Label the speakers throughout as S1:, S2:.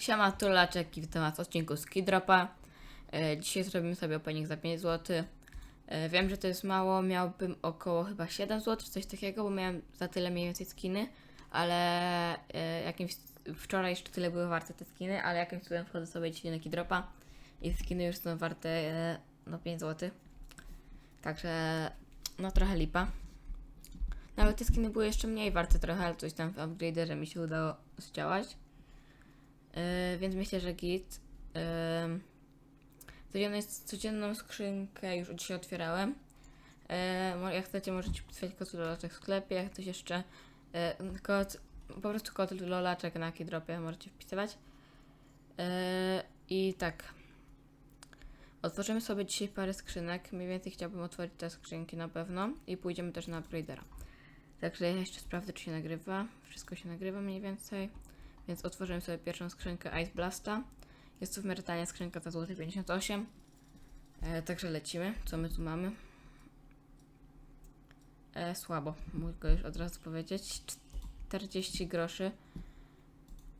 S1: Siema, Tulaczek i witam was w odcinku z Kidropa. E, dzisiaj zrobimy sobie opening za 5 zł. E, wiem, że to jest mało, miałbym około chyba 7 zł, coś takiego, bo miałem za tyle mniej więcej skiny, ale e, jakimś, wczoraj jeszcze tyle były warte te skiny, ale jakimś cudem wchodzę sobie dzisiaj na Kidropa i skiny już są warte no 5 zł. Także no trochę lipa. Nawet te skiny były jeszcze mniej warte trochę, ale coś tam w upgraderze mi się udało zdziałać. Yy, więc myślę, że git. Yy, codzienną, codzienną skrzynkę już dzisiaj otwierałem. Yy, jak chcecie, możecie pisać kod lolaczek w sklepie, jak coś jeszcze. Yy, kod, po prostu kod lolaczek na Kidropie możecie wpisywać. Yy, I tak. Otworzymy sobie dzisiaj parę skrzynek. Mniej więcej chciałbym otworzyć te skrzynki na pewno. I pójdziemy też na upgradera. Także ja jeszcze sprawdzę, czy się nagrywa. Wszystko się nagrywa mniej więcej. Więc otworzymy sobie pierwszą skrzynkę Ice Blasta. Jest to w miarę tania skrzynka za złoty 58. E, także lecimy. Co my tu mamy? E, słabo, mogę już od razu powiedzieć. 40 groszy.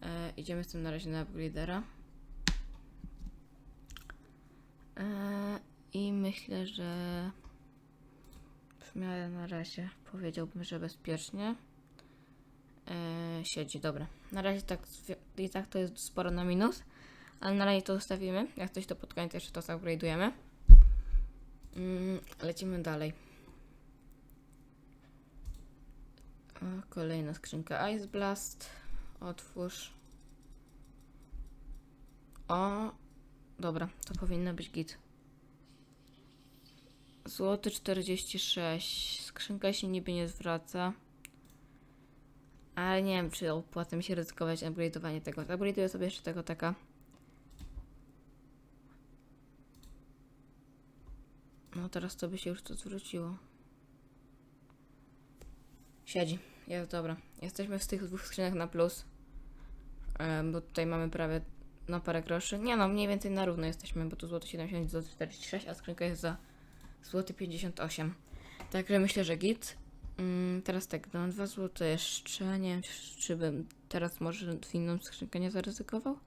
S1: E, idziemy z tym na razie na upgradera. E, I myślę, że w miarę na razie powiedziałbym, że bezpiecznie. E, siedzi, dobra. Na razie tak, i tak to jest sporo na minus, ale na razie to zostawimy. Jak coś to pod koniec jeszcze to upgrade'ujemy. Mm, lecimy dalej. O, kolejna skrzynka Ice Blast. Otwórz. O, dobra, to powinno być git. Złoty 46. Skrzynka się niby nie zwraca. Ale nie wiem, czy opłaca mi się ryzykować upgrade'owanie tego. Upgrade'uję sobie jeszcze tego taka. No teraz to by się już to zwróciło. Siedzi. Jest dobra. Jesteśmy z tych dwóch skrzynek na plus. Bo tutaj mamy prawie na parę groszy. Nie no, mniej więcej na równo jesteśmy, bo tu złoto 70, złoto 46, a skrzynka jest za złoty 58. Także myślę, że git. Mm, teraz tak, no dwa złote jeszcze. Nie wiem, czy- bym teraz może w inną skrzynkę nie zaryzykował.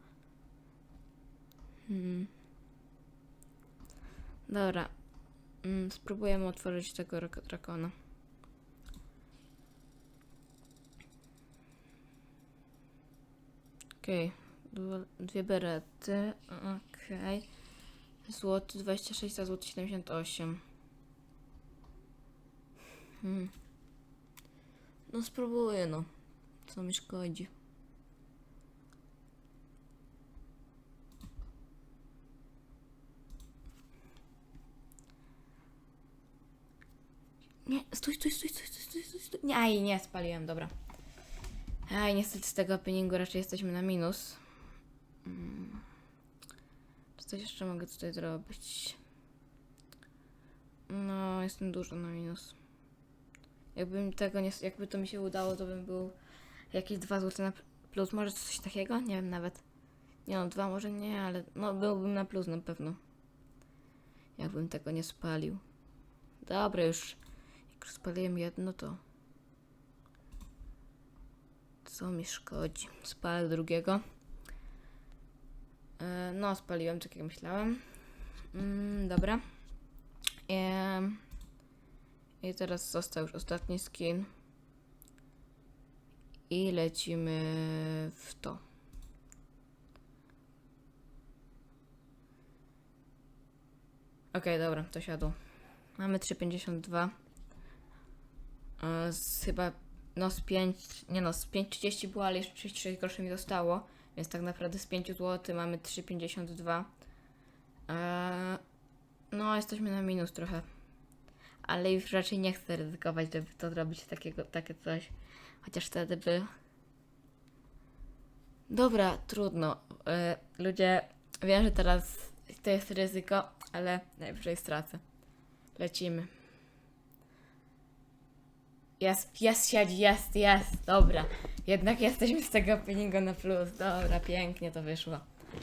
S1: Hmm. Dobra. Mm, spróbujemy otworzyć tego rak- drakona. Okej. Dwa- Dwie berety. Okej. Złoty 26, a złoty 78. Hmm. No spróbuję no. Co mi szkodzi. Nie, stój, stój, stój, stój, stój, stój, stój. Nie, aj, nie, spaliłem, dobra. Aj, niestety z tego openingu raczej jesteśmy na minus. Mm. Czy coś jeszcze mogę tutaj zrobić? No, jestem dużo na minus. Jakbym tego nie, jakby to mi się udało, to bym był jakieś 2 zł na plus, może coś takiego? Nie wiem nawet. Nie no, dwa może nie, ale no byłbym na plus na pewno. Jakbym tego nie spalił. Dobra, już jak spaliłem jedno, to co mi szkodzi? Spalę drugiego. E, no, spaliłem tak jak myślałem. Mm, dobra. I teraz został już ostatni skin. I lecimy w to. Okej, dobra, to siadło. Mamy 3,52. E, Z chyba, no z 5, nie no, z 5,30 było, ale jeszcze 36 groszy mi zostało. Więc tak naprawdę z 5 zł mamy 3,52. E, No, jesteśmy na minus trochę ale już raczej nie chcę ryzykować, żeby to zrobić takiego, takie coś. Chociaż wtedy by. Dobra, trudno. E, ludzie, wiem, że teraz to jest ryzyko, ale najwyżej stracę. Lecimy. Jest, jest, siedzi, jest, jest. Dobra. Jednak jesteśmy z tego openingu na plus. Dobra, pięknie to wyszło.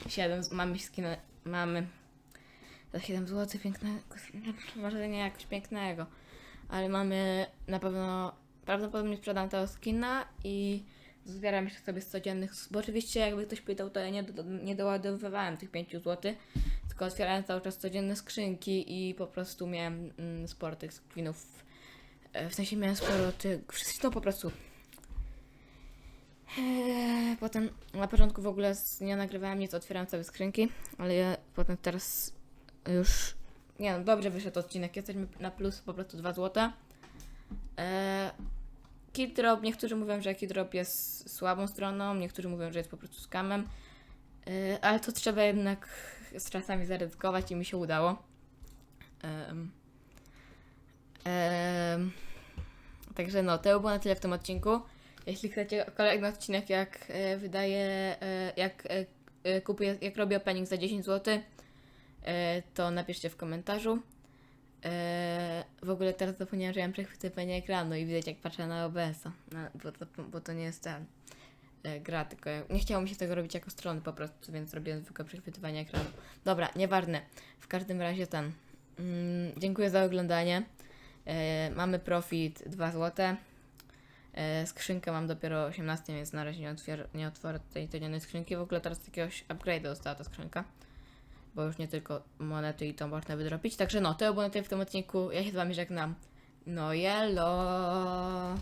S1: 7, mamy skinę, mamy za 7 zł pięknego, może nie jakoś pięknego, ale mamy na pewno, prawdopodobnie sprzedam tego skina i zbieram jeszcze sobie z codziennych, bo oczywiście jakby ktoś pytał, to ja nie, do, nie doładowywałem tych 5 zł, tylko otwierałem cały czas codzienne skrzynki i po prostu miałem mm, sporo tych skinów. E, W sensie miałem sporo tych, wszystko po prostu. Eee, Potem na początku w ogóle nie nagrywałem nic, otwierałem sobie skrzynki, ale ja potem teraz już, nie no, dobrze wyszedł odcinek, jesteśmy na plus po prostu 2 zł. Eee, Kidrop, niektórzy mówią, że Kidrop jest słabą stroną, niektórzy mówią, że jest po prostu skamem, Eee, ale to trzeba jednak z czasami zaryzykować i mi się udało. Em, Także no, to było na tyle w tym odcinku. Jeśli chcecie kolejny odcinek, jak e, wydaję, e, jak e, e, kupuję, jak robię opening za 10 zł, e, to napiszcie w komentarzu. E, w ogóle teraz zapomniałam, że ja mam przechwytywanie ekranu i widać jak patrzę na OBS-a, no, bo, to, bo to nie jest ten e, gra, tylko nie chciało mi się tego robić jako strony po prostu, więc robiłem zwykłe przechwytywanie ekranu. Dobra, nieważne. W każdym razie ten. Mm, dziękuję za oglądanie. E, mamy profit 2 zł. E, skrzynkę mam dopiero 18, więc na razie nie, otwier- nie otworzę tej codziennej skrzynki. W ogóle teraz jakiegoś upgrade'a dostała ta skrzynka. Bo już nie tylko monety i to można wydropić. Także no, to było na w tym odcinku. Ja się z wami żegnam. No, yellow.